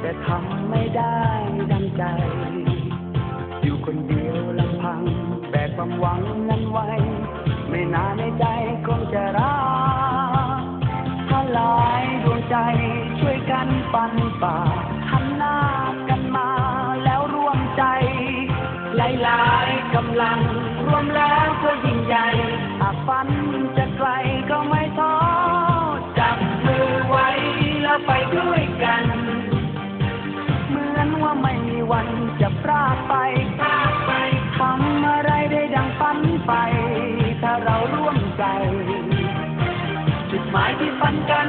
แต่ทำไม่ได้ดังใจ อยู่คนเดียวลำพัง แบกความหวังนั้นไว้ ไม่นานในใจคงจะรักถ้าลายดวงใจช่วยกันปันป่าหันหน้ากันมาแล้วร่วมใจ หลายๆกำลัง รวมแล้วก็ยิ่งใหญ่อาฝัน วันจะพรากไปพรากไปทำอะไรได้ดังฝันไป ถ้าเราร่วมใจ จุดหมายที่ฝันกัน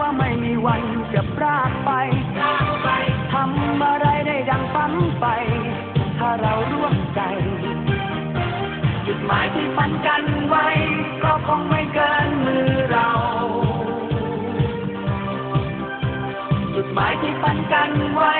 ว่าไม่มีวันจะพลาดไป ทำอะไรได้ดังฝันไป ถ้าเราร่วมใจ จุดหมายที่ฝันกันไว้ ก็คงไม่เกินมือเรา จุดหมายที่ฝันกันไว้